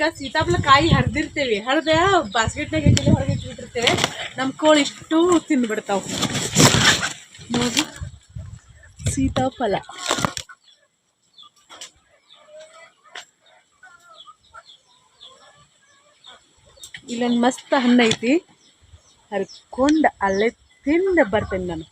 ಹಿಂಗ ಸೀತಾಫಲ ಕಾಯಿ ಹರಿದಿರ್ತೇವಿ. ಹರಿದ ಬಾಸ್ಕೆಟ್ನಾಗ ಇಟ್ಟಿಲ್ಲ ಹೊರಗೆ ಇಟ್ಬಿಟ್ಟಿರ್ತೇವೆ. ನಮ್ಮ ಕೋಳಿ ಇಷ್ಟು ತಿಂದ್ಬಿಡ್ತಾವೆ ನೋಡಿ. ಸೀತಾಫಲ. ಇಲ್ಲೊಂದು ಮಸ್ತ್ ಹಣ್ಣು ಐತಿ. ಹರ್ಕೊಂಡು ಅಲ್ಲೇ ತಿಂದ ಬರ್ತೇನೆ ನಾನು.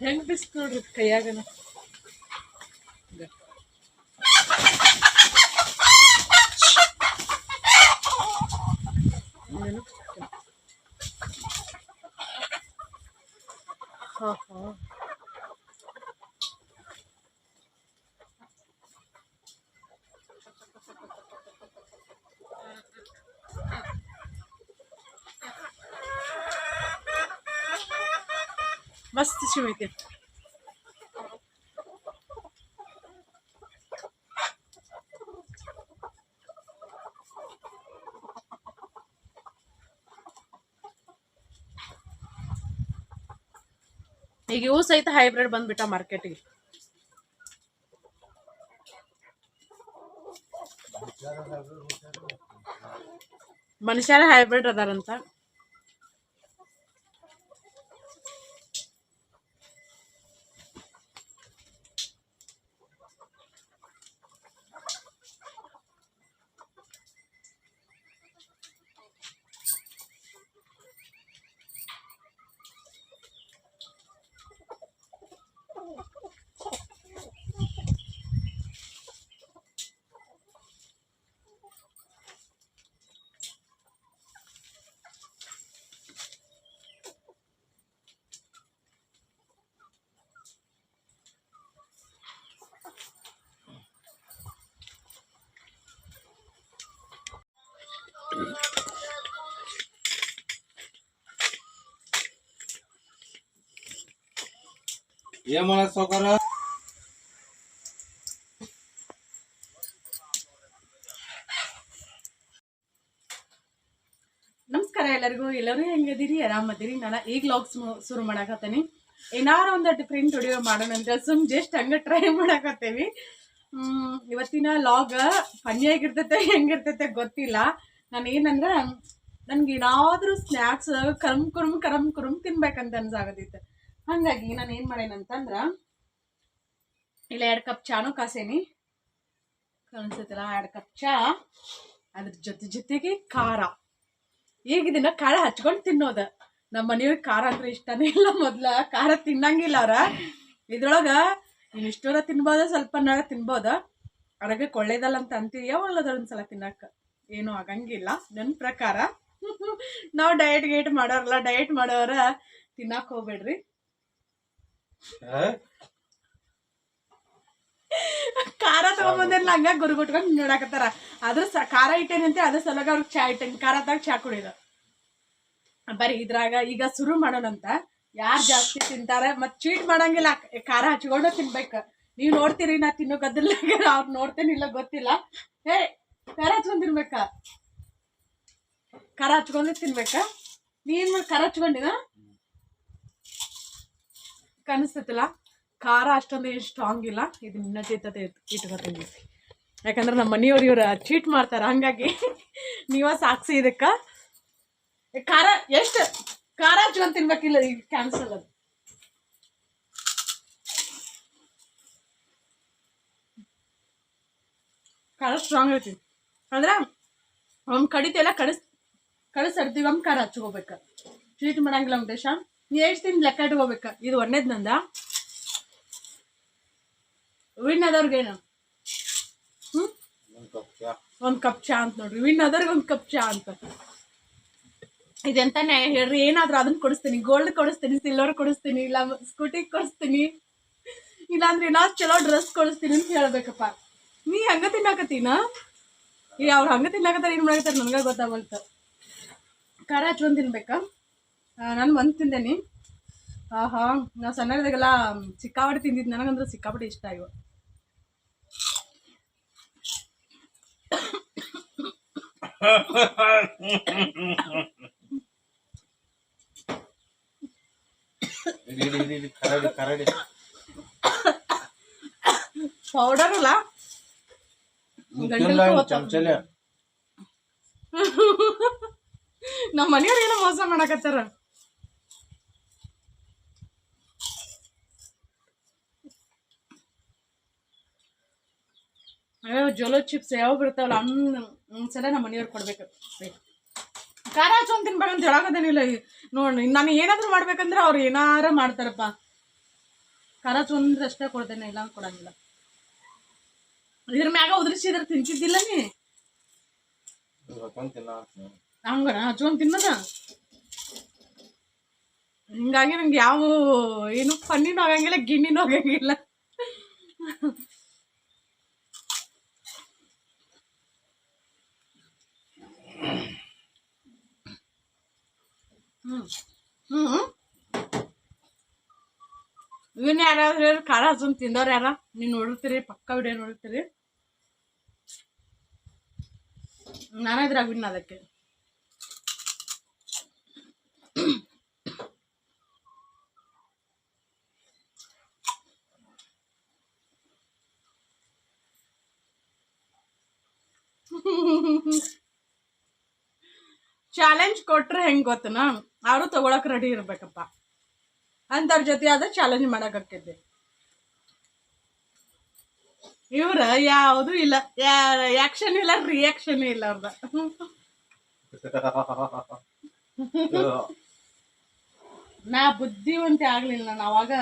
ಹೆಂಗ್ ಬಿಸ್ ನೋಡ್ರಿ ಕೈಯಾಗನ ಏನು? ಹಾ ಹಾ ಮಸ್ತ್ ಶಿವ ಐತಿ ಈಗ ಇವು ಸಹಿತ ಹೈಬ್ರಿಡ್ ಬಂದ್ಬಿಟ್ಟ ಮಾರ್ಕೆಟಿಗೆ ಮನುಷ್ಯರ ಹೈಬ್ರಿಡ್ ಅದಾರಂತ ಏನ್ ನಮಸ್ಕಾರ ಎಲ್ಲರಿಗೂ. ಎಲ್ಲರೂ ಹೆಂಗದಿರಿ ಆರಾಮದಿರಿ ನಾನು ಈಗ ಲಾಗ್ಸ್ ಶುರು ಮಾಡಾಕತ್ತೀನಿ. ಏನಾರ ಒಂದು ಡಿಫ್ರೆಂಟ್ ವಿಡಿಯೋ ಮಾಡೋಣ ಅಂತ ಸುಮ್ ಜಸ್ಟ್ ಹಂಗೆ ಟ್ರೈ ಮಾಡಾಕತ್ತೇವಿ. ಹ್ಮ್, ಇವತ್ತಿನ ಲಾಗ್ ಫನ್ನಿ ಆಗಿರ್ತೈತೆ ಹೆಂಗಿರ್ತೈತೆ ಗೊತ್ತಿಲ್ಲ. ನಾನು ಏನಂದ್ರೆ ನನ್ಗೆ ಏನಾದ್ರೂ ಸ್ನ್ಯಾಕ್ಸ್ ಕರಮ್ ಕುರುಮ್ ಕರಮ್ ಕುರುಮ್ ತಿನ್ಬೇಕಂತ ಅನ್ಸಾಗತೈತೆ ಹಾಗಾಗಿ ನಾನು ಏನು ಮಾಡೇನಂತಂದ್ರೆ ಇಲ್ಲ ಎರಡು ಕಪ್ ಚಾನು ಕಾಸೇನಿ. ಕಾಣಿಸುತ್ತಲ್ಲ ಎರಡು ಕಪ್ ಚಾ, ಅದ್ರ ಜೊತೆ ಜೊತೆಗೆ ಖಾರ. ಈಗ ಇದನ್ನ ಖಾರ ಹಚ್ಕೊಂಡು ತಿನ್ನೋದ. ನಮ್ಮ ಮನೆಯವ್ರಿಗೆ ಖಾರ ಅಂದ್ರೆ ಇಷ್ಟನೇ ಇಲ್ಲ ಮೊದ್ಲ. ಖಾರ ತಿನ್ನಂಗಿಲ್ಲ ಅವ್ರ. ಇದ್ರೊಳಗ ನೀನ್ ಇಷ್ಟೋರ ತಿನ್ಬೋದ ಸ್ವಲ್ಪ ನಾಳೆ ತಿನ್ಬೋದ. ಅವ್ರಿಗೆ ಒಳ್ಳೇದಲ್ಲ ಅಂತ ಅಂತೀವಿ ಯಾವಾಗಲದ ಒಂದ್ಸಲ ತಿನ್ನಕ್ಕ. ಏನು ಆಗಂಗಿಲ್ಲ. ನನ್ನ ಪ್ರಕಾರ. ನಾವು ಡಯಟ್ ಗೇಟ್ ಮಾಡೋರಲ್ಲ ಡಯಟ್ ಮಾಡೋರ ತಿನ್ನಕ್ ಹೋಗ್ಬೇಡ್ರಿ. ಖಾರ ತಗೊಂಬಂದಿರ್ಲ ಹಂಗ ಗುರುಗುಟ್ಕೊಂಡು ನೋಡಾಕತ್ತಾರ. ಅದ್ರ ಖಾರ ಇಟ್ಟೇನಂತೆ ಅದ್ರ ಸಲಗ ಅವ್ರಿಗೆ ಚಾ ಇಟ್ಟೇನಿ. ಖಾರದಾಗ ಚಾ ಕುಡಿಯೋದು. ಬರಿ ಇದ್ರಾಗ ಈಗ ಶುರು ಮಾಡೋಣಂತ. ಯಾರು ಜಾಸ್ತಿ ತಿಂತಾರೆ ಮತ್ ಚೀಟ್ ಮಾಡಂಗಿಲ್ಲ. ಖಾರ ಹಚ್ಕೊಂಡು ತಿನ್ಬೇಕು. ನೀವ್ ನೋಡ್ತೀರಿ, ನಾ ತಿನ್ನೋ ಗದ್ದಲಾಗ ಅವ್ರು ನೋಡ್ತೇನಿಲ್ಲ ಗೊತ್ತಿಲ್ಲ. ಹೇ, ಖಾರ ಹಚ್ಕೊಂಡ್ ತಿನ್ಬೇಕಾ. ಖಾರ ಹಚ್ಕೊಂಡು ತಿನ್ಬೇಕ. ನೀನ್ ಖಾರ ಹಚ್ಕೊಂಡಿನ ಕನಿಸ್ತೈತಿಲ್ಲ? ಖಾರ ಅಷ್ಟೊಂದು ಏನು ಸ್ಟ್ರಾಂಗ್ ಇಲ್ಲ. ಇದು ಜೊತೆ ಇಟ್ಕೊತೀನಿ ಯಾಕಂದ್ರೆ ನಮ್ಮ ಮನೆಯವ್ರು ಇವ್ರು ಚೀಟ್ ಮಾಡ್ತಾರೆ, ಹಂಗಾಗಿ ನೀವ ಸಾಕ್ಸಿ ಇದಕ್ಕೆ. ಖಾರ ಎಷ್ಟು? ಖಾರ ಹಚ್ಕೊಂಡ್ ತಿನ್ಬೇಕಿಲ್ಲ ಈಗ ಕ್ಯಾನ್ಸಲ್ ಅದು. ಖಾರ ಸ್ಟ್ರಾಂಗ್ ಇರ್ತೀವಿ ಅಂದ್ರೆ ಒಮ್ಮೆ ಕಡಿತೆಲ್ಲ ಕಡಿಸ್ ಕಳಿಸ್ತೀವಿ ಒಮ್ಮೆ ಖಾರ ಹಚ್ಕೋಬೇಕು. ಚೀಟ್ ಮಾಡಂಗಿಲ್ಲ ನಮ್ಮ ನೀ ಎಷ್ಟು ದಿನ ಲೆಕ್ಕ ಇಟ್ಕೋಬೇಕ. ಇದು ಒಂದೇದ್ ನಂದ. ವಿನ್ ಆದವ್ರಿಗೇನು? ಹ್ಮ್? ಒಂದ್ ಕಪ್ ಚಾ. ಒಂದು ಕಪ್ ಚಾ ಅಂತ ನೋಡ್ರಿ. ವಿನ್ ಆದವ್ರಿಗೆ ಒಂದ್ ಕಪ್ ಚಾ ಅಂತ. ಇದೆಂತಾನೆ ಹೇಳ್ರಿ? ಏನಾದ್ರೂ ಅದನ್ನ ಕೊಡಿಸ್ತೀನಿ. ಗೋಲ್ಡ್ ಕೊಡಿಸ್ತೀನಿ ಸಿಲ್ವರ್ ಕೊಡಿಸ್ತೀನಿ ಇಲ್ಲ ಸ್ಕೂಟಿ ಕೊಡಿಸ್ತೀನಿ. ಇಲ್ಲಾಂದ್ರೆ ಏನಾದ್ರು ಚಲೋ ಡ್ರೆಸ್ ಕೊಡಿಸ್ತೀನಿ ಅಂತ ಹೇಳ್ಬೇಕಪ್ಪ. ನೀ ಹಂಗ ತಿನ್ನಾಕತ್ತೀನ? ಈ ಅವ್ರು ಹಂಗ ತಿನ್ನಾಕತ್ತಾರ ಏನ್ ಮಾಡಾಕತ್ತಾರ ನನಗೆ ಗೊತ್ತಾಗಲ್ತ ಖಾರ ಹಚ್ಕೊಂಡ್ ತಿನ್ಬೇಕಾ? ನಾನು ಒಂದು ತಿಂದೇನಿ. ಆಹಾ ನಾವು ಸಣ್ಣದಾಗೆಲ್ಲ ಸಿಕ್ಕಾಪಟ್ಟೆ ತಿಂದಿದ್ದು ನನಗಂದ್ರೆ ಸಿಕ್ಕಾಪಟ್ಟೆ ಇಷ್ಟ ಇವು. ಪೌಡರ್ ಅಲ್ಲ? ನಮ್ಮ ಮನೆಯವ್ರು ಏನೋ ಮೋಸ ಮಾಡಕತ್ತಾರ ಅಯ್ಯೋ ಜೋಲೋ ಚಿಪ್ಸ್ ಯಾವ ಬರ್ತಾವಲ್ಲ ಹಣ್ಣು ಒಂದ್ಸಲ ನಮ್ಮ ಮನೆಯವ್ರು ಕೊಡ್ಬೇಕು ಏ, ಖಾರ ಹಚ್ಕೊಂಡ್ ತಿನ್ಬೇಕಂತ ಹೇಳಕತ್ತೇನಿಲ್ಲ ನೋಡಿ ನಾನು ಏನಾದ್ರು ಮಾಡ್ಬೇಕಂದ್ರೆ ಅವ್ರು ಏನಾರ ಮಾಡ್ತಾರಪ್ಪ ಖಾರ ಹಚ್ಕೊಂಡ್ರೆ ಅಷ್ಟೇ ಕೊಡ್ತೇನೆ ಇಲ್ಲ ಅಂತ ಕೊಡಂಗಿಲ್ಲ ಇದ್ರ ಮ್ಯಾಗ ಉದುರಿಸಿದ್ರೆ ತಿಂತಿದ್ದಿಲ್ಲ ನೀ ಇವತ್ತೊಂದ್ ತಿನ್ನ ಹಂಗಣ ಹಚ್ಕೊಂಡ್ ತಿನ್ನದ ಹಿಂಗಾಗಿ ನಂಗೆ ಯಾವ ಏನು ಪನ್ನಿನೂ ಆಗಂಗಿಲ್ಲ ಗಿಣ್ಣಿನೂ ಆಗಂಗಿಲ್ಲ ಹ್ಮ್. ಇವನ್ ಯಾರಾದ್ರೂ ಖಾರ ಹಚ್ಕೊಂಡ್ ತಿಂದವ್ರು ಯಾರ? ನೀವು ನೋಡಿರ್ತೀರಿ, ಪಕ್ಕ ವಿಡಿಯೋ ನೋಡಿರ್ತೀರಿ. ನಾನಾದ್ರಾಗ ವಿನ್ ಅದಕ್ಕೆ ಚಾಲೆಂಜ್ ಕೊಟ್ರೆ ಹೆಂಗ್ ಗೊತ್ತನ? ಅವರು ತಗೊಳಕ್ ರೆಡಿ ಇರಬೇಕಪ್ಪ. ಅಂತವ್ರ ಜೊತೆ ಆದ ಚಾಲೆಂಜ್ ಮಾಡೋಕ್ಕಿದ್ದೆ ಇವ್ರ ಯಾವುದು ಇಲ್ಲ ಆಕ್ಷನ್ ಇಲ್ಲ ರಿಯಾಕ್ಷನ್ ಇಲ್ಲ ಅವ್ರದ. ನಾ ಬುದ್ಧಿವಂತೆ ಆಗ್ಲಿಲ್ಲ ನಾನು ಅವಾಗ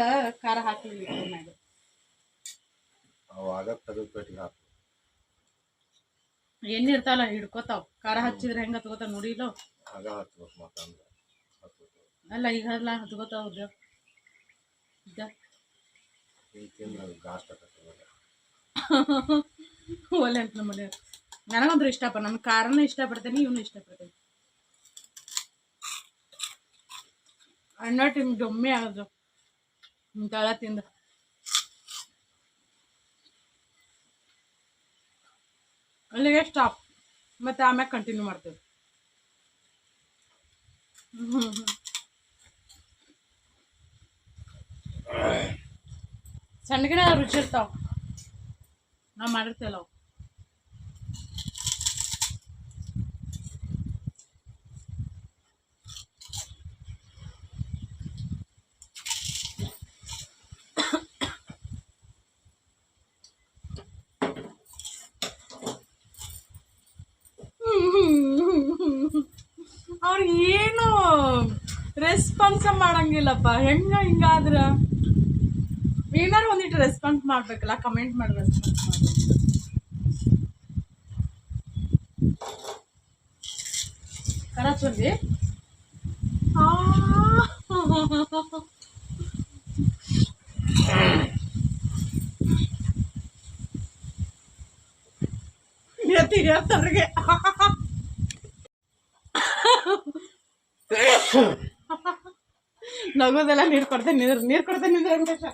ಖಾರ ಹಾಕ್ಲಿಲ್ಲ ಅವಾಗ ಎಣ್ಣೆ ಇರ್ತಾವಲ್ಲ ಹಿಡ್ಕೋತಾವ್. ಖಾರ ಹಚ್ಚಿದ್ರೆ ಹೆಂಗ ಹತ್ಕೋತಾವ ನೋಡಿಲ್ಲ ಅಲ್ಲ ಈಗ? ಅಲ್ಲ ಹತ್ಕೋತಾವ ಒಲೆ ಅಂತ ನಮ್ಮ ಮನೆಯವ್ರು ನನಗಂದ್ರೂ ಇಷ್ಟಪ್ಪ ನನ್ನ ಖಾರನೂ ಇಷ್ಟಪಡ್ತೇನೆ ಇವನು ಇಷ್ಟಪಡ್ತೇನೆ ಅಣ್ಣ ಟಿಮ್ ಡೊಮ್ಮೆ ಆಗೋದು ಇಂಥೆಲ್ಲ ತಿಂದ. ಅಲ್ಲಿಗೆ ಸ್ಟಾಪ್ ಮತ್ತೆ ಆಮ್ಯಾಗ ಕಂಟಿನ್ಯೂ ಮಾಡ್ತೇವೆ. ಸಣ್ಣಗಿನ ರುಚಿ ಇರ್ತಾವ. ನಾವು ಮಾಡಿರ್ತೇವಲ್ಲ ಅವು ಅವ್ರು ಏನು ರೆಸ್ಪಾನ್ಸ ಮಾಡಂಗಿಲ್ಲಪ್ಪ. ಹೆಂಗ ಹಿಂಗಾದ್ರ? ಏನಾರು ಒಂದಿಟ್ಟು ರೆಸ್ಪಾನ್ಸ್ ಮಾಡ್ಬೇಕಲ್ಲ ಕಮೆಂಟ್ ಮಾಡಿ ರೆಸ್ಪಾನ್ಸ್ ಮಾಡಿ. ಕರಾಚೊಂದಿ ಹೇಳ್ತವ್ರಿಗೆ ನಗೋದೆಲ್ಲ ನೀರು ಕೊಡ್ತೇನೆ, ನೀರು ನೀರು ಕೊಡ್ತೇನೆ ನಿಂದ್ರೆ ವೆಂಕಟೇಶ.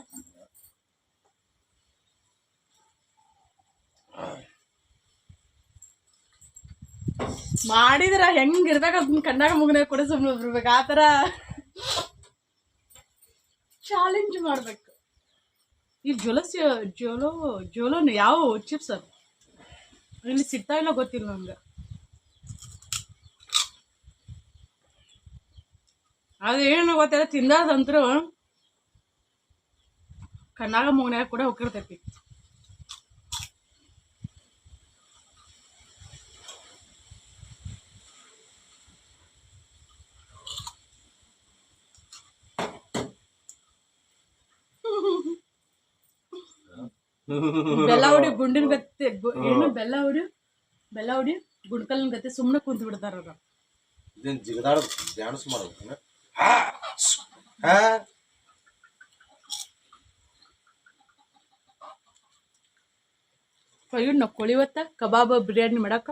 ಮಾಡಿದ್ರ ಹೆಂಗಿರ್ಬೇಕು ಅದನ್ನ ಕಣ್ಣಾಗ ಮುಗನೆ ಕೊಡ ಸುಮ್ಮನೆ ಬರ್ಬೇಕು ಆ ಥರ ಚಾಲೆಂಜ್ ಮಾಡಬೇಕು. ಈ ಜೊಲಸ್ ಜೋಲೋ, ಜೋಲೋನು ಯಾವ ಚಿಪ್ಸ್ ಅದು. ಇಲ್ಲಿ ಸಿಗ್ತಾ ಇಲ್ಲ ಗೊತ್ತಿಲ್ಲ ನಂಗೆ ಅದು ಏನು ಗೊತ್ತಿಲ್ಲ ತಿಂದಾದಂತರೂ ಕಣ್ಣಾಗ ಮುಗನ್ಯಾಗ ಕೂಡ ಹೋಗಿರ್ತೈತಿ ಬೆಲ್ಲ ಹೊಡಿ ಗುಂಡಿನ ಗತ್ತೆ ಏನು ಬೆಲ್ಲ ಹೊಡಿ ಬೆಲ್ಲ ಹೊಡಿ ಗುಂಡ್ಕಲ್ನ ಗತ್ತೆ ಸುಮ್ಮನೆ ಕುಂತ ಬಿಡ್ತಾರ ಅವ್ರು. ಜಿಗದಾಡ ಡ್ಯಾನ್ಸ್ ಮಾಡ್ಬೇಕು ಹಾ ಅಯ್ಯೋ ನಕ್ಕೊಳ್ಳಿ ಇವತ್ತ ಕಬಾಬ್ ಬಿರಿಯಾನಿ ಮಾಡಕ್ಕ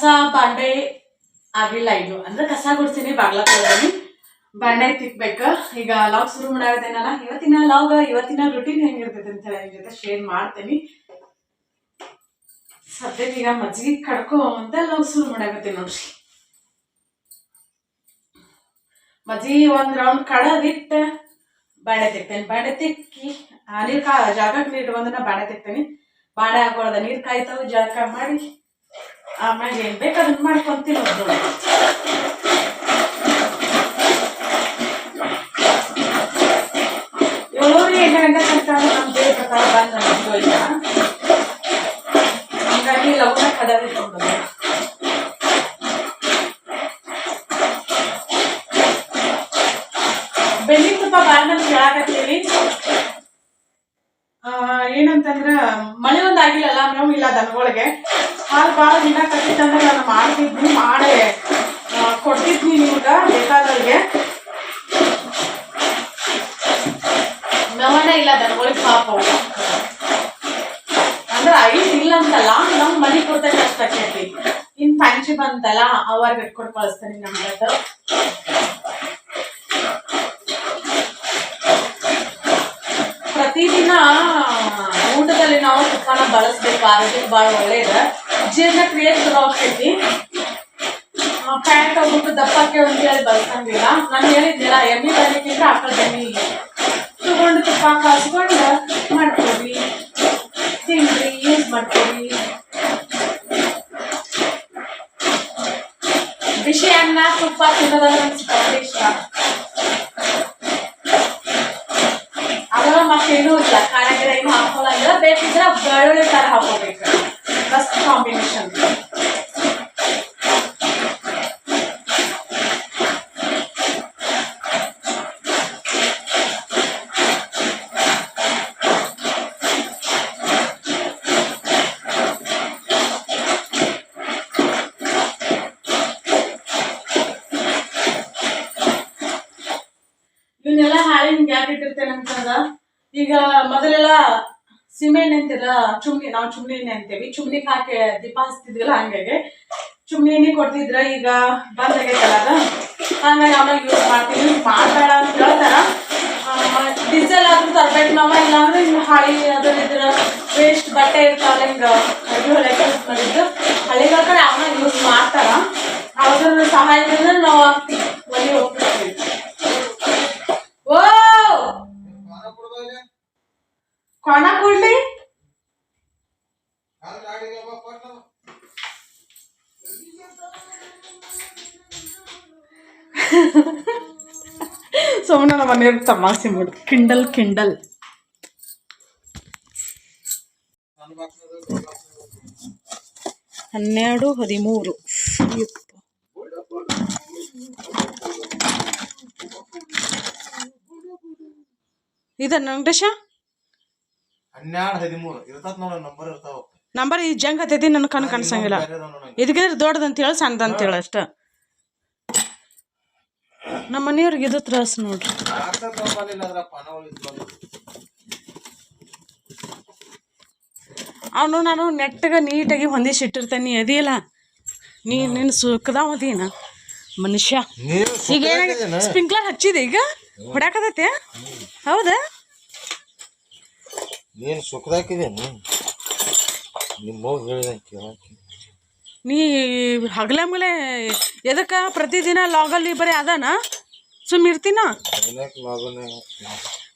ಕಸ ಬಾಂಡೆ ಆಗಿಲ್ಲ ಇದು ಅಂದ್ರೆ ಕಸ ಗುಡ್ಸಿನಿ, ಬಾಗ್ಲ ಕೊಡ್ತೀನಿ ಬಾಂಡೆ ತಿಕ್ಬೇಕು. ಈಗ ಲಾಗ್ ಶುರು ಮಾಡಾಗತ್ತೇನಲ್ಲ ಇವತ್ತಿನ ಲಾಗ್, ಇವತ್ತಿನ ರುಟೀನ್ ಹೆಂಗಿರ್ತೈತೆ ಅಂತ ಹೇಳಿ ನಿಮ್ ಜೊತೆ ಶೇರ್ ಮಾಡ್ತೀನಿ. ಸದ್ಯಕ್ಕೆ ಈಗ ಮಜ್ಜಿಗೆ ಕಡ್ಕೊ ಅಂತ ಲಾಗ್ ಶುರು ಮಾಡಾಕತ್ತೀನಿ ನೋಡ್ರಿ. ಮಜ್ಜಿಗೆ ಒಂದ್ ರೌಂಡ್ ಕಡದಿಟ್ಟು ಬಾಂಡೆ ತಿಕ್ತೇನೆ. ಬಾಂಡೆ ತಿಕ್ಕಿ, ಆ ನೀರ್ ಕಾ ಜಾಗಕ್ಕೆ ನೀರು ಬಂದ್ರೆ ಬಾಂಡೆ ತಿಕ್ತೇನೆ. ಬಾಂಡೆ ಹಾಕೊಳ್ಳೋದ ನೀರು ಕಾಯ್ತಾವ ಜಳಕ ಮಾಡಿ ಆಮೇಲೆ ಏನ್ ಬೇಕಾದ್ ಅದನ್ನ ಮಾಡ್ಕೊಂತೀನಿ ಊಟದಲ್ಲಿ ನಾವು ತುಪ್ಪನ ಬಳಸ್ಬೇಕು, ಆರೋಗ್ಯಕ್ಕೆ ಭಾಳ ಒಳ್ಳೇದ. ಜೀರ್ಣಕ್ರಿಯೆ ಚಲೋ ಆಗ್ತೈತಿ ಪ್ಯಾಂಟ್ ಹೋಗ್ಬಿಟ್ಟು ದಪ್ಪಕ್ಕೆ ಅಂತೇಳಿ ಬಳಸಂಗಿಲ್ಲ. ನಾನು ಹೇಳಿದ್ನಲ್ಲ, ಎಮ್ಮೆ ಬೆಳಿಗ್ಗೆ ಆಕಳ ಬೆಣ್ಣೆ ತಗೊಂಡು ತುಪ್ಪ ಕಾಸ್ಕೊಂಡು ಮಾಡ್ಕೊಡಿ. ತಿನ್ರಿ ಯೂಸ್ ಮಾಡ್ಕೊಡಿ. ಬಿಸಿ ಅನ್ನ ತುಪ್ಪ ತಿನ್ನೋದಂದ್ರೆ ಅಂತಂದ್ರ ಈಗ ಮೊದಲೆಲ್ಲ ಸಿಮೆಂಟ್ ಅಂತಿಲ್ಲ ಚುಮ್ನಿ ನಾವು ಚುಮ್ನಿ ಎಣ್ಣೆ ಅಂತೇವಿ. ಚುಮ್ನಿಗೆ ಹಾಕಿ ದೀಪ ಹಚ್ತಿದ್ವಲ್ಲ ಹಂಗಾಗಿ. ಚುಮ್ನಿ ಎಣ್ಣೆ ಕೊಡ್ತಿದ್ರ, ಈಗ ಬಂದ್ ಆಗೈತಲ್ಲ ಅದ? ಹಂಗಾಗಿ ಆಮೇಲೆ ಯೂಸ್ ಮಾಡ್ತೀವಿ ಮಾಡ್ಬೇಡ ಅಂತ ಹೇಳ್ತಾರ. ಡೀಸೆಲ್ ಆದ್ರೂ ತರ್ಬೇಕು ನಾವ ಇಲ್ಲಾಂದ್ರೆ ಹಿಂಗೆ ಹಾಳಿ ಅದ್ರ ಇದ್ರ ವೇಸ್ಟ್ ಬಟ್ಟೆ ಇರ್ತಾವಲ್ಲ ಹಿಂಗ ಅಡುಗೆ ಹೊಲಕ್ಕೆ ಯೂಸ್ ಮಾಡಿದ್ದು. ಕಡೆ ಆಮೇಲೆ ಯೂಸ್ ಮಾಡ್ತಾರ. ಅದ್ರ ಸಹಾಯದಿಂದ ನಾವು ಒಲಿ ಹೋಗ್ತಿರ್ತೀವಿ ಓ! ಕೊಣ ಕೊಡ್ಲಿ ಸುಮ್ಮನೆ ನಮ್ಮ ಮನೆಯವ್ರಿಗೆ ತಮಾಷೆ ಮಾಡು ಕಿಂಡಲ್ ಕಿಂಡಲ್ ಹನ್ನೆರಡು ಹದಿಮೂರು. ಇದನ್ನ ವೆಂಕಟೇಶ? ಹನ್ನೆರಡು ಹದಿಮೂರು. ಇರ್ತದ ನೋಡ ನಂಬರ್ ಇರ್ತಾವ. ನಂಬರ್ ಈ ಜಂಗ್ ಹತ್ತೈತಿ ನನ್ನ ಕಣ್ ಕಾಣಿಸಂಗಿಲ್ಲ. ಇದಕ್ಕೆ ದೊಡ್ಡದಂತ ಹೇಳಿ ಸಣ್ಣದಂತ ಅಂತ ಹೇಳಿ ಅಷ್ಟ. ನಮ್ಮ ಮನೆಯವ್ರಿಗೆ ಇದು ತ್ರಾಸ ನೋಡ್ರಿ. ಅವನು ನಾನು ನೆಟ್ಟಗೆ ನೀಟಾಗಿ ಹೊಂದಿಸಿ ಇಟ್ಟಿರ್ತೇನೆ ಅದಿಯಲ್ಲ. ನೀ ನಿನ್ನ ಸುಖದಾವದೀನ ಮನುಷ್ಯ. ಈಗ ಏನಾಗಿದೆ ಸ್ಪ್ರಿಂಕ್ಲರ್ ಹಚ್ಚಿದೆ ಈಗ? ಹೊಡ್ಯಾಕತೈತೆ ಹೌದಾ? ನೀನು ಸುಖದಾಕಿದೇನು ನಿಮ್ಮ ಹೇಳಿದಂಗೆ ಕೇಳಕ್ಕೆ. ನೀ ಹಗಲ ಮೇಲೆ ಎದಕ್ಕೆ ಪ್ರತಿದಿನ ಲಾಗಲ್ಲಿ ಬರೀ ಅದಾನ? ಸುಮ್ಮ ಇರ್ತೀನ? ಲಾಗನೆ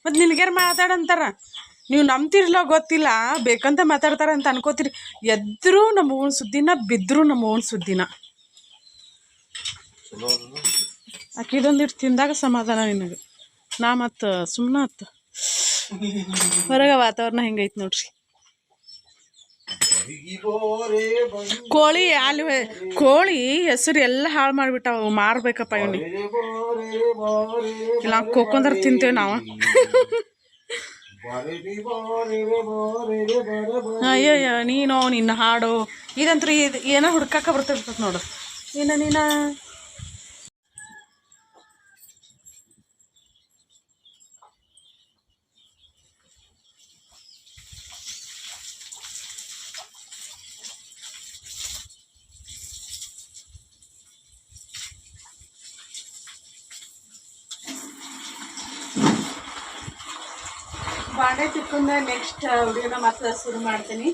ಮತ್ತು ನಿನಗ್ಯಾರು ಮಾತಾಡಂತಾರ? ನೀವು ನಂಬ್ತಿರ್ಲ ಗೊತ್ತಿಲ್ಲ ಬೇಕಂತ ಮಾತಾಡ್ತಾರ ಅಂತ ಅನ್ಕೋತೀರಿ. ಎದ್ರೂ ನಮ್ಮ ಓನ್ ಸುದ್ದಿನ ಬಿದ್ದರೂ ನಮ್ಮ ಓನ್ ಸುದ್ದಿನ. ಚಲೋ ಅಲ್ಲ ಆಕಿದೊಂದಿಟ್ಟು ತಿಂದಾಗ ಸಮಾಧಾನ ನಿನಗೆ. ನಾ ಮತ್ತು ಸುಮ್ಮನೆ ಆತು ಹೊರಗೆ ವಾತಾವರಣ ಹೆಂಗೈತೆ ನೋಡ್ರಿ. ಕೋಳಿ ಅಲ್ಲಿ ಕೋಳಿ ಹೆಸರು ಎಲ್ಲ ಹಾಳು ಮಾಡಿಬಿಟ್ಟಾವ, ಮಾರ್ಬೇಕಪ್ಪ ಇವನಿಗೆ. ನಾವು ಕೋಕೊಂಡ್ರ ತಿಂತೇವೆ ನಾವು. ಅಯ್ಯಯ್ಯ, ನೀನು, ನಿನ್ನ ಹಾಡು. ಇದಂತ್ರಿ ಇದು ಏನೋ ಹುಡ್ಕಾಕ ಬರ್ತಿರ್ತದೆ ನೋಡು. ನೀನ ನೀನ. ಬಾಂಡೆ ತಿಕ್ಕೊಂಡ ನೆಕ್ಸ್ಟ್ ವಿಡಿಯೋನ ಮತ್ತೆ ಶುರು ಮಾಡ್ತೀನಿ.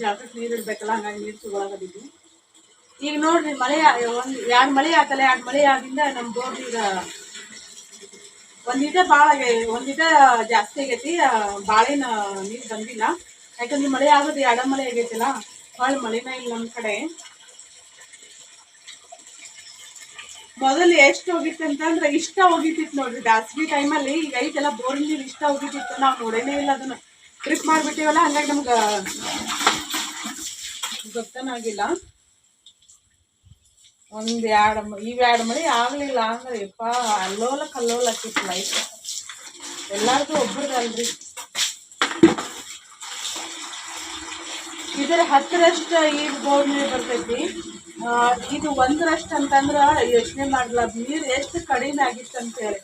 ಜಾಗಕ್ಕೆ ನೀರು ಇಡ್ಬೇಕಲ್ಲ, ಹಂಗಾಗಿ ನೀರು ತಗೊಳಕತ್ತಿದ್ವಿ ಈಗ ನೋಡ್ರಿ, ಮಳೆ, ಒಂದು ಎರಡು ಮಳೆ ಆಗಲ್ಲ ಎರಡು ಮಳೆ ಆಗಿಂದ ನಮ್ಮ ಬೋರ್ ಈಗ ಒಂದಿದ ಭಾಳ ಒಂದಿಟ ಜಾಸ್ತಿ ಆಗೈತಿ ಬಾಳೆ ಬಾಳೆನ ನೀರು ಬಂದಿಲ್ಲ. ಯಾಕಂದ್ರೆ ಮಳೆ ಆಗೋದು ಎರಡ ಮಳೆ ಆಗೈತಿಲ್ಲ, ಭಾಳ ಮಳೆನೇ ಇಲ್ಲ ನಮ್ಮ ಕಡೆ. ಮೊದಲು ಎಷ್ಟು ಹೋಗಿತ್ತು ಅಂತಂದ್ರೆ ಇಷ್ಟ ಹೋಗಿತ್ತಿತ್ತು ನೋಡ್ರಿ. ಬ್ಯಾಸಗಿ ಟೈಮಲ್ಲಿ ಈಗ ಐತೆಲ್ಲ ಬೋರಿನ ನೀರು ಇಷ್ಟ ಹೋಗಿತ್ತು ನಾವು ನೋಡೇನೇ ಇಲ್ಲ ಅದನ್ನ. ಟ್ರಿಪ್ ಮಾಡಿಬಿಟ್ಟಿವಲ್ಲ, ಹಂಗಾಗಿ ನಮ್ಗೆ ಗೊತ್ತನಾಗಿಲ್ಲ ಒಂದ್ ಎರಡು ಈ ಎರಡು ಮಳಿ ಆಗ್ಲಿಲ್ಲ ಅಂದ್ರೆ ಯಪ್ಪ ಅಲ್ಲೋಲ ಕಲ್ಲೋಲ ಆಕಿತ್ತು ಲೈಫ್ ಎಲ್ಲಾರ್ದು ಒಬ್ರದಲ್ರಿ ಇದರ ಹತ್ತರಷ್ಟ ಈಗ ಬೋರ್ ನೀರು ಬರ್ತೈತಿ? ಇದು ಒಂದರಷ್ಟು ಅಂತಂದ್ರೆ ಯೋಚನೆ ಮಾಡಲ್ಲ ನೀರು ಎಷ್ಟು ಕಡಿಮೆ ಆಗಿತ್ತು ಅಂತ ಹೇಳಿ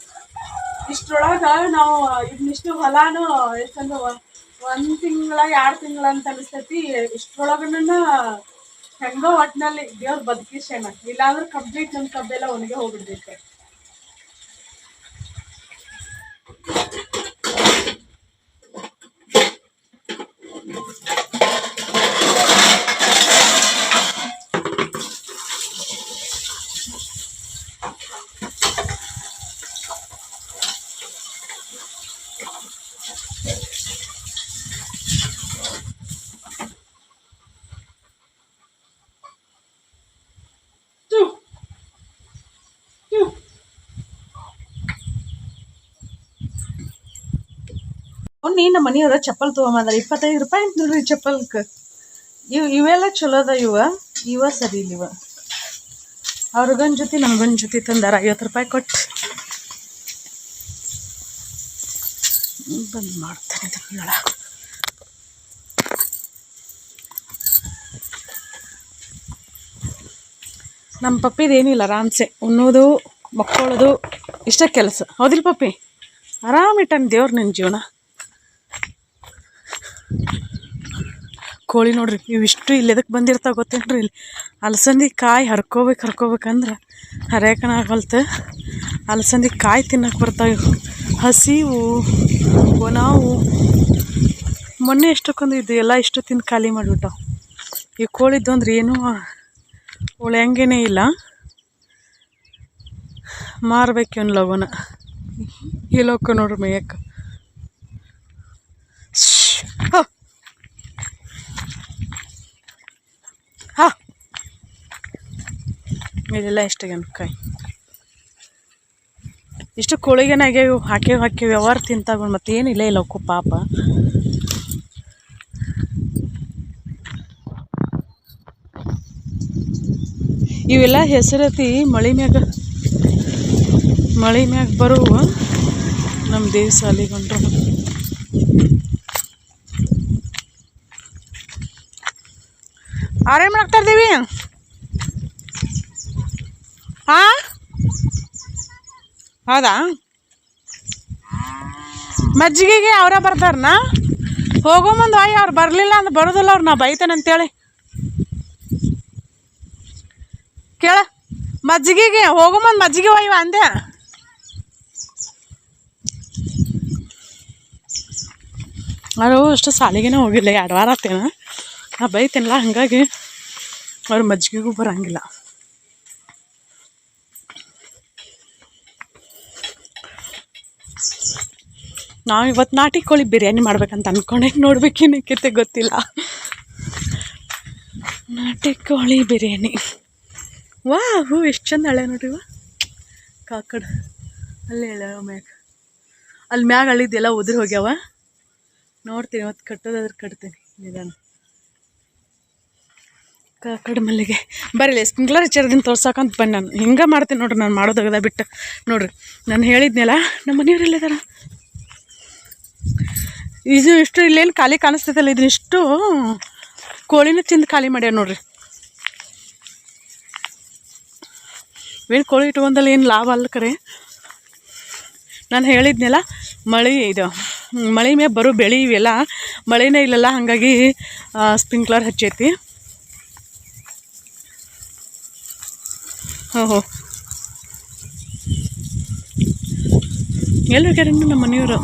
ಇಷ್ಟ್ರೊಳಗ ನಾವು ಇದನ್ನಿಷ್ಟು ಹೊಲಾನು ಎಷ್ಟಂದ್ರೆ ಒಂದು ತಿಂಗಳ ಎರಡು ತಿಂಗಳ ಅಂತ ಅನಿಸ್ತೈತಿ ಇಷ್ಟ್ರೊಳಗನ ಹೆಂಗೋ ಒಟ್ನಲ್ಲಿ ದೇವ್ರು ಬದುಕಿಸೇನ ಇಲ್ಲಾಂದ್ರೆ ಕಂಪ್ಲೀಟ್ ನಮ್ ಕಬ್ಬೆಲ್ಲ ಒಣಗೆ ಹೋಗ್ಬಿಡ್ಬೇಕು ಮೊನ್ನೆ ನಮ್ಮ ಮನೆಯವ್ರ ಚಪ್ಪಲ್ ತೊಗೊಂಬಂದಾರ ಇಪ್ಪತ್ತೈದು ರೂಪಾಯಿ ನೋಡ್ರಿ ಚಪ್ಪಲ್ಕ. ಇವ್ ಇವೆಲ್ಲ ಚಲೋ ಅದ ಇವ. ಇವ ಸರಿ ಇಲ್ಲಿವ ಅವ್ರಿಗೊಂದು ಜೊತೆ ನಮಗೊಂದು ಜೊತೆ ತಂದಾರ. ಐವತ್ತು ರೂಪಾಯಿ ಕೊಟ್ಟು ಬಂದ್ ಮಾಡ್ತಾನೆ ಇದನ್ನೆಲ್ಲ ನಮ್ಮ ಪಪ್ಪಿದು ಏನಿಲ್ಲ ಆರಾಮ್ಸೆ ಉಣ್ಣೋದು, ಮಕ್ಕೊಳ್ಳೋದು, ಇಷ್ಟ ಕೆಲಸ. ಹೌದಿಲ್ಲ ಪಪ್ಪಿ? ಆರಾಮಿಟ್ಟಾನ ದೇವ್ರು ನನ್ನ ಜೀವನ. ಕೋಳಿ ನೋಡ್ರಿ ಇವಿಷ್ಟು ಇಲ್ಲಿ ಎದಕ್ಕೆ ಬಂದಿರ್ತಾವ ಗೊತ್ತೇನ್ರಿ ಇಲ್ಲಿ? ಅಲಸಂದಿ ಕಾಯಿ ಹರ್ಕೋಬೇಕು, ಹರ್ಕೋಬೇಕಂದ್ರೆ ಹರಿಯಕನ ಆಗಲ್ತ. ಅಲಸಂದಿ ಕಾಯಿ ತಿನ್ನಕ್ಕೆ ಬರ್ತಾವೆ. ಹಸಿವು, ಒಣವು. ಮೊನ್ನೆ ಎಷ್ಟಕ್ಕೊಂದು ಇದು ಎಲ್ಲ ಇಷ್ಟು ತಿಂದು ಖಾಲಿ ಮಾಡಿಬಿಟ್ಟವು. ಈ ಕೋಳಿದ್ದು ಅಂದ್ರೆ ಏನೂ ಉಳಿಯಂಗೇನೇ ಇಲ್ಲ. ಮಾರ್ಬೇಕು ಲಗೋನ ಇಲ್ಲೋಕ ನೋಡ್ರಿ ಮೇಯಕ್ಕೆ. ಹಾ. ಹಾ. ಇಲ್ಲೆಲ್ಲ ಎಷ್ಟಾಗ್ಯಾನ ಕಾಯಿ ಇಷ್ಟು ಕೋಳಿಗೆನಾಗೆ ಆಗ್ಯಾವ ಹಾಕಿ ಹಾಕಿ ವ್ಯವಹಾರ ತಿಂತಾವ ಮತ್ತೆ ಏನಿಲ್ಲ ಇಲ್ಲ ಅವಕ್ಕೂ ಪಾಪ. ಇವೆಲ್ಲ ಹೆಸರತಿ ಮಳಿ ಮ್ಯಾಗ ಮಳಿ ಮ್ಯಾಗ ಬರುವ ನಮ್ಮ ದೇವ್ ಸಾಲಿಗೊಂಡ್ರು ಆರೇನ್ ಮಾಡ್ತಾ ಇದ್ದೀವಿ. ಹಾ? ಹೌದಾ? ಮಜ್ಜಿಗೆಗೆ ಅವರ ಬರ್ತಾರನ? ಹೋಗೋ ಮುಂದೆ ಆಯ್ ಅವ್ರು ಬರಲಿಲ್ಲ ಅಂದ್ರೆ ಬರೋದಿಲ್ಲ ಅವ್ರು, ನಾ ಬೈತೇನೆ ಅಂತೇಳಿ. ಕೇಳ. ಮಜ್ಜಿಗೆಗೆ, ಹೋಗೋ ಮುಂದೆ ಮಜ್ಜಿಗೆ ಒಯ್ಯುವ ಅಂದೆ. ಅವರು ಅಷ್ಟು ಸಾಲಿಗೆನೇ ಹೋಗಿಲ್ಲ, ಎರಡು ವಾರ ಆತೇನ. ನಾ ಬೈತೇನಲ್ಲ, ಹಾಗಾಗಿ ಅವ್ರು ಮಜ್ಜಿಗೆಗೂ ಬರಂಗಿಲ್ಲ. ನಾವು ಇವತ್ತು ನಾಟಿ ಕೋಳಿ ಬಿರಿಯಾನಿ ಮಾಡ್ಬೇಕಂತ ಅನ್ಕೊಂಡೆ ನೋಡ್ಬೇಕೇನಕ್ಕೆ ಗೊತ್ತಿಲ್ಲ. ನಾಟಿ ಕೋಳಿ ಬಿರಿಯಾನಿ. ವಾ, ಹೂ, ಎಷ್ಟು ಚಂದ ಹಳೆ ನೋಡ್ರಿ ಇವ. ಕಾಕಡ, ಅಲ್ಲಿ ಹೇಳ ಮ್ಯಾಗ. ಅಲ್ಲಿ ಮ್ಯಾಗ ಅಳಿದೆಲ್ಲ ಉದುರಿ ಹೋಗ್ಯಾವ. ನೋಡ್ತೀನಿ, ಇವತ್ತು ಕಟ್ಟೋದಾದ್ರೆ ಕಟ್ತೀನಿ, ನಿಧಾನ. ಕಾಕಡ ಮಲ್ಲಿಗೆ ಬರೀ ಸ್ಪ್ರಿಂಕ್ಲರ್ ಹಚ್ಚಿರೋದನ್ನ ತೋರ್ಸಕ್ಕಂತ ಬಂದು ನಾನು. ಹಿಂಗೆ ಮಾಡ್ತೀನಿ ನೋಡ್ರಿ, ನಾನು ಮಾಡೋದಾಗದ ಬಿಟ್ಟು. ನೋಡ್ರಿ, ನಾನು ಹೇಳಿದ್ನಲ್ಲ, ನಮ್ಮ ಮನೆಯವ್ರು ಇಲ್ಲದಾರ ಇದು ಇಷ್ಟು ಇಲ್ಲೇನು ಖಾಲಿ ಕಾಣಿಸ್ತೈತಲ್ಲ ಇದನ್ನಿಷ್ಟು ಕೋಳಿನ ತಿಂದು ಖಾಲಿ ಮಾಡ್ಯಾರ ನೋಡ್ರಿ. ಏನು ಕೋಳಿ ಇಟ್ಕೊಂಡಲ್ಲಿ ಏನು ಲಾಭ ಅಲ್ಲ ಕರೆ? ನಾನು ಹೇಳಿದ್ನಲ್ಲ, ಮಳೆ ಇದು, ಮಳೆ ಮೇಲೆ ಬರೋ ಬೆಳೆ ಇವೆಲ್ಲ, ಮಳೆನೇ ಇಲ್ಲಲ್ಲ, ಹಾಗಾಗಿ ಸ್ಪ್ರಿಂಕ್ಲರ್ ಹಚ್ಚೈತಿ. ಎಲ್ಲರು ಎಲ್ಲರ ನಮ್ಮ ಮನೆಯವರು?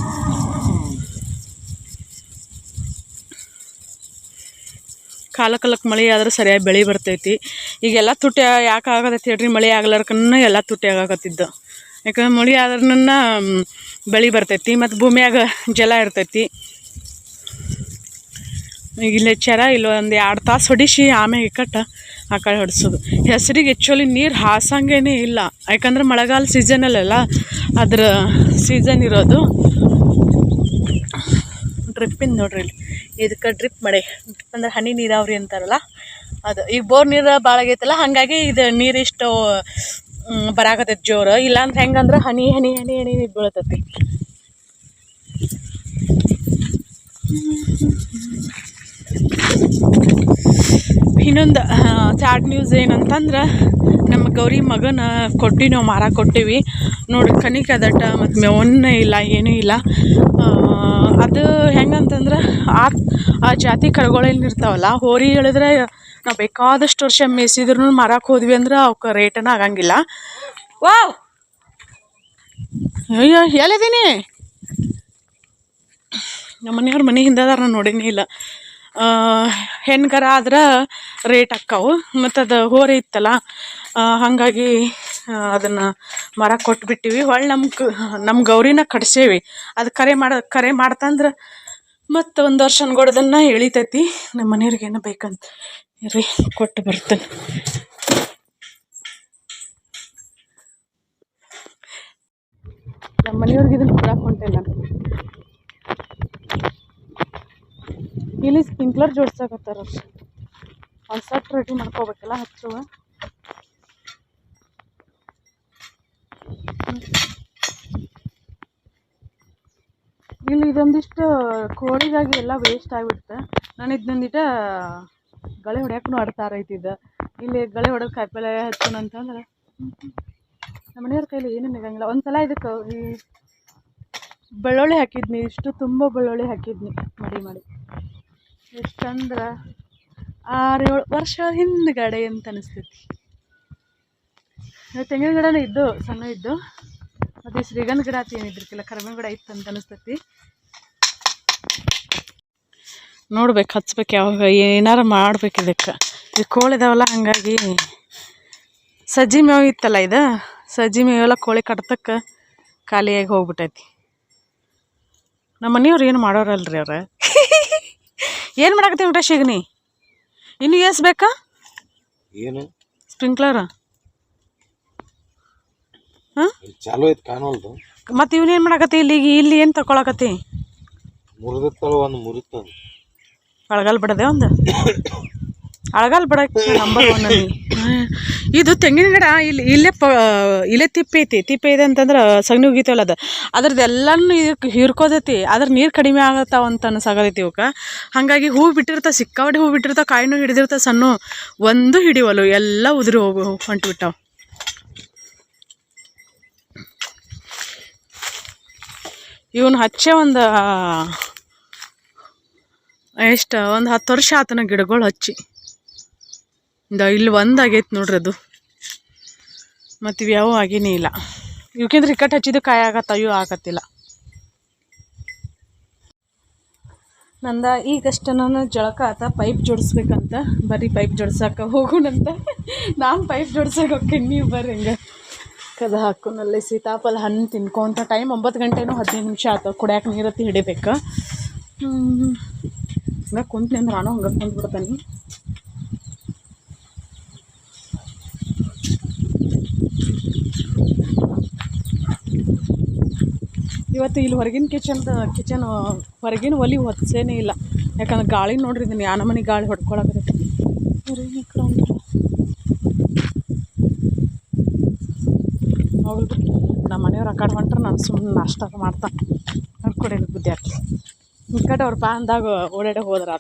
ಕಾಲ ಕಾಲಕ್ಕೆ ಮಳೆ ಆದ್ರೆ ಸರಿಯಾಗಿ ಬೆಳೆ ಬರ್ತೈತಿ. ಈಗೆಲ್ಲ ತುಟ್ಟಿ ಯಾಕೆ ಆಗತೈತಿ ಹೇಳ್ರಿ? ಮಳೆ ಆಗ್ಲಾರ್ಕನ್ನ ಎಲ್ಲ ತುಟ್ಟಿ ಆಗಾಕತ್ತಿದ್ದು. ಯಾಕಂದ್ರೆ ಮಳೆ ಆದ್ರನ್ನ ಬೆಳೆ ಬರ್ತೈತಿ ಮತ್ತು ಭೂಮಿಯಾಗ ಜಲ ಇರ್ತೈತಿ. ಇಲ್ಲೇ ಚರ ಇಲ್ಲ ಒಂದು ಎರಡು ತಾಸು ಹೊಡಿಸಿ ಆಮೇಲೆ ಇಕ್ಕಟ್ಟ. ಆ ಕಡೆ ಹೊಡಿಸೋದು. ಹೆಸರಿಗೆ ಆ್ಯಕ್ಚುಲಿ ನೀರು ಹಾಸಂಗೇನೆ ಇಲ್ಲ. ಯಾಕಂದ್ರೆ ಮಳೆಗಾಲ ಸೀಸನಲ್ಲೆಲ್ಲ ಅದರ ಸೀಸನ್ ಇರೋದು. ಡ್ರಿಪ್ಪಿಂದ ನೋಡ್ರಿ ಇಲ್ಲಿ. ಇದಕ್ಕೆ ಡ್ರಿಪ್ ಮಳೆ. ಡ್ರಿಪ್ ಅಂದ್ರೆ ಹನಿ ನೀರಾವರಿ ಅಂತಾರಲ್ಲ. ಅದು ಈಗ ಬೋರ್ ನೀರು ಭಾಳ ಆಗೈತಲ್ಲ, ಹಾಗಾಗಿ ಇದು ನೀರು ಇಷ್ಟು ಜೋರು. ಇಲ್ಲಾಂದ್ರೆ ಹೆಂಗಂದ್ರೆ ಹನಿ ಹನಿ ಹನಿ ಹನಿ ನೀರು ಬೀಳತೈತಿ. ಇನ್ನೊಂದು ಸ್ಯಾಡ್ ನ್ಯೂಸ್ ಏನಂತಂದ್ರೆ ನಮ್ಮ ಗೌರಿ ಮಗನ ಕೊಟ್ಟು ನಾವು ಮಾರ ಕೊಟ್ಟಿವಿ. ನೋಡಿ ಕನಿಕ ಅದಟ ಮತ್ತು ಮೆವನ್ನ ಇಲ್ಲ ಏನೂ ಇಲ್ಲ. ಅದು ಹೆಂಗಂತಂದ್ರೆ ಆ ಆ ಜಾತಿ ಕರುಗಳೇನು ಇರ್ತಾವಲ್ಲ ಹೋರಿ ಹೇಳಿದ್ರೆ ನಾವು ಬೇಕಾದಷ್ಟು ವರ್ಷ ಮೇಯಿಸಿದ್ರು ಮಾರಕ್ಕೆ ಹೋದ್ವಿ ಅಂದ್ರೆ ಅವಕ್ಕೆ ರೇಟನ ಆಗಂಗಿಲ್ಲ. ವಾವ್! ಅಯ್ಯೋ ಎಲ್ಲಿದ್ದೀನಿ? ನಮ್ಮ ಮನೆಯವ್ರ ಮನೆ ಹಿಂದೆ ಅದಾರ ನಾನು ನೋಡೀನಿ ಇಲ್ಲ. ಹೆಣ್ಗರ ಆದ್ರೆ ರೇಟ್ ಅಕ್ಕಾವು. ಮತ್ತು ಅದು ಹೋರಿ ಇತ್ತಲ್ಲ ಹಾಗಾಗಿ ಅದನ್ನು ಮರ ಕೊಟ್ಬಿಟ್ಟಿವಿ. ಹೊಳ್ಳಿ ನಮ್ಮ ಕ ನಮ್ಮ ಗೌರಿನ ಕಟ್ಸೇವಿ. ಅದು ಕರೆ ಮಾಡ, ಕರೆ ಮಾಡ್ತಂದ್ರೆ ಮತ್ತು ಒಂದು ವರ್ಷ ಅನ್ಗೊಡೋದನ್ನು ಎಳಿತೈತಿ ನಮ್ಮ ಮನೆಯವ್ರಿಗೆ ಬೇಕಂತ ರೀ ಕೊಟ್ಟು ಬರ್ತೇನೆ. ನಮ್ಮ ಮನೆಯವ್ರಿಗೆ ಇದನ್ನು ಕೊಡಕ್ಕೆ ಹೊಂಟೆ ನಾನು ಇಲ್ಲಿ ಸ್ಪ್ರಿಂಕ್ಲರ್ ಜೋಡ್ಸಕತ್ತಾರ. ಒಂದು ರೆಡಿ ಮಾಡ್ಕೋಬೇಕಲ್ಲ, ಹಚ್ಚುವ. ಇಲ್ಲಿ ಇದೊಂದಿಷ್ಟು ಕೋಳಿಗಾಗಿ ಎಲ್ಲ ವೇಸ್ಟ್ ಆಗಿಬಿಡುತ್ತೆ. ನಾನು ಇದನ್ನೊಂದಿಟ ಗಳೆ ಹೊಡ್ಯಾಕೂ ಅರ್ಥ ಐತಿದ್ದು ಇಲ್ಲಿ ಗಳೆ ಹೊಡೆದು ಕಾಯಿಪಲ್ಲೆ ಹಚ್ಚೋಣ ಅಂತಂದ್ರೆ ನಮ್ಮ ಮನೆಯವ್ರ ಕೈಲಿ ಏನೂ ನಿಗಂಗಿಲ್ಲ ಒಂದು ಸಲ ಇದಕ್ಕೆ ಈ ಬೆಳ್ಳುಳ್ಳಿ ಹಾಕಿದ್ನಿ, ಇಷ್ಟು ತುಂಬ ಬೆಳ್ಳುಳ್ಳಿ ಹಾಕಿದ್ನಿ. ಮಡಿ, ಮಾಡಿ. ಎಷ್ಟಂದ್ರೆ ಆರು ಏಳು ವರ್ಷ ಹಿಂದ್ಗಡೆ ಅಂತ ಅನಿಸ್ತೈತಿ. ತೆಂಗಿನ ಗಿಡನೇ ಇದ್ದು, ಸಣ್ಣ ಇದ್ದು, ಮತ್ತು ಶ್ರೀಗಂಧ ಗಿಡ ಏನಿದ್ರಕ್ಕಿಲ್ಲ ಕರಿಬೇವಿನ ಗಿಡ ಇತ್ತು ಅಂತ ಅನಿಸ್ತೈತಿ. ನೋಡ್ಬೇಕು, ಹಚ್ಬೇಕು ಯಾವಾಗ, ಏನಾರ ಮಾಡ್ಬೇಕು ಇದಕ್ಕೆ. ಈ ಕೋಳಿ ಇದಾವಲ್ಲ, ಹಾಗಾಗಿ ಸಜ್ಜಿ ಮೇವು ಇತ್ತಲ್ಲ ಇದು? ಸಜ್ಜಿ ಮೇವೆಲ್ಲ ಕೋಳಿ ಕಟ್ತಕ್ಕೆ ಖಾಲಿಯಾಗಿ ಹೋಗ್ಬಿಟ್ಟೈತಿ. ನಮ್ಮ ಮನೆಯವ್ರು ಏನು ಮಾಡೋರಲ್ರಿ ಅವ್ರು? ಏನು ಮಾಡಾಕತ್ತೀವಿ ಈಗ ನೀ ಇನ್ನು ಎಸ್ ಬೇಕಾ? ಏನು? ಸ್ಪ್ರಿಂಕ್ಲರ್? ಹಾಂ? ಚಾಲು ಐತಿ ಕಾಣವಲ್ದು. ಮತ್ತು ಇವನೇನು ಮಾಡಾಕತ್ತಿ ಇಲ್ಲಿ ಇಲ್ಲಿ ಏನು ತಗೊಳಕತ್ತಿ ಮುರಿದತ್ತಳ ಒಂದು ಮುರಿತ ಅಳಗಾಲ್ ಬಿಡದೆ ಒಂದು? ಅಳಗಾಲ್ ಬಿಡಕ್ಕೆ ನಂಬರ್ ಒನ್ ಇದು ತೆಂಗಿನ ಗಿಡ ಇಲ್ಲಿ, ಇಲ್ಲೇ ಪ ಇಲ್ಲೇ ತಿಪ್ಪೆ ಐತಿ. ತಿಪ್ಪೆ ಇದೆ ಅಂತಂದ್ರೆ ಸಗಣಿ ಉಗಿತೇವಲ್ಲ ಅದು. ಅದ್ರದ್ದೆಲ್ಲನೂ ಇದು ಇದಕ್ಕೆ ಹೀರ್ಕೋದೈತಿ ಅದ್ರ ನೀರು ಕಡಿಮೆ ಆಗತ್ತಾವ ಅಂತ ಅನ್ಸಾಗತೈತಿ ಇವಕ್ಕೆ ಹಾಗಾಗಿ ಹೂ ಬಿಟ್ಟಿರ್ತ ಸಿಕ್ಕಾಪಟ್ಟೆ ಹೂ ಬಿಟ್ಟಿರ್ತ ಕಾಯಿನೂ ಹಿಡಿದಿರ್ತ ಸಣ್ಣ ಒಂದು ಹಿಡಿವಲ್ಲು, ಎಲ್ಲ ಉದುರಿ ಹೋಗು, ಹೊಂಟು ಬಿಟ್ಟಾವ. ಇವನು ಹಚ್ಚೆ ಒಂದು ಎಷ್ಟು, ಒಂದು ಹತ್ತು ವರ್ಷ ಆತನ ಗಿಡಗಳು ಹಚ್ಚಿ. ಇಂದ ಇಲ್ಲಿ ಒಂದು ಆಗೈತೆ ನೋಡ್ರಿ ಅದು. ಮತ್ತು ಇವು ಯಾವ ಆಗೇನೇ ಇಲ್ಲ. ಇವಕ್ಕಿಂತ ರಿಕಟ್ ಹಚ್ಚಿದ್ದು ಕಾಯಿ ಆಗತ್ತ ಇವು ಆಗತ್ತಿಲ್ಲ. ನಂದ ಈಗಷ್ಟ ನಾನು ಜಳಕ ಆತ ಪೈಪ್ ಜೋಡಿಸ್ಬೇಕಂತ. ಬರೀ ಪೈಪ್ ಜೋಡ್ಸಕ್ಕೆ ಹೋಗುಣಂತ ನಾನು ಪೈಪ್ ಜೋಡ್ಸಕ್ಕೆ ಹೋಗ್ತೀನಿ, ನೀವು ಬರ್ರಿ ಹಿಂಗೆ. ಕದ ಹಾಕೋನಲ್ಲಿ ಸೀತಾಫಲ ಹಣ್ಣು ತಿನ್ಕೊಂತ. ಟೈಮ್ ಒಂಬತ್ತು ಗಂಟೆನೂ ಹದಿನೈದು ನಿಮಿಷ ಆತ, ಕುಡಿಯಾಕ ನೀರತ್ತಿ ಹಿಡಿಬೇಕು. ಹಂಗೆ ಅಂದ್ರೆ ನಾನು ಹಂಗೆ ಕುಂತ್ ಇವತ್ತು ಇಲ್ಲಿ ಹೊರಗಿನ ಕಿಚನ್ ಕಿಚನ್ ಹೊರಗಿನ ಒಲಿ ಹೊತ್ಸೇನೇ ಇಲ್ಲ. ಯಾಕಂದ್ರೆ ಗಾಳಿ ನೋಡ್ರಿ ಇದನ್ನ, ಯಾನ ಮನೆ ಗಾಳಿ ಹೊಡ್ಕೊಳಕತ್ತೈತಿ. ಹೋಗ್ಲಿ ನಮ್ಮ ಮನೆಯವ್ರು ಆ ಕಡೆ ಹೊಂಟ್ರೆ ನಾನು ಸುಮ್ಮನೆ ನಾಷ್ಟ ಮಾಡ್ತಾನೆ ನೋಡ್ಕೊಡಿ ಬುದ್ಧಿ ಆಗ್ತದೆ ಈ ಕಡೆ ಅವ್ರ ಬಾ ಅಂದಾಗ ಓಡಾಡ ಹೋದ್ರ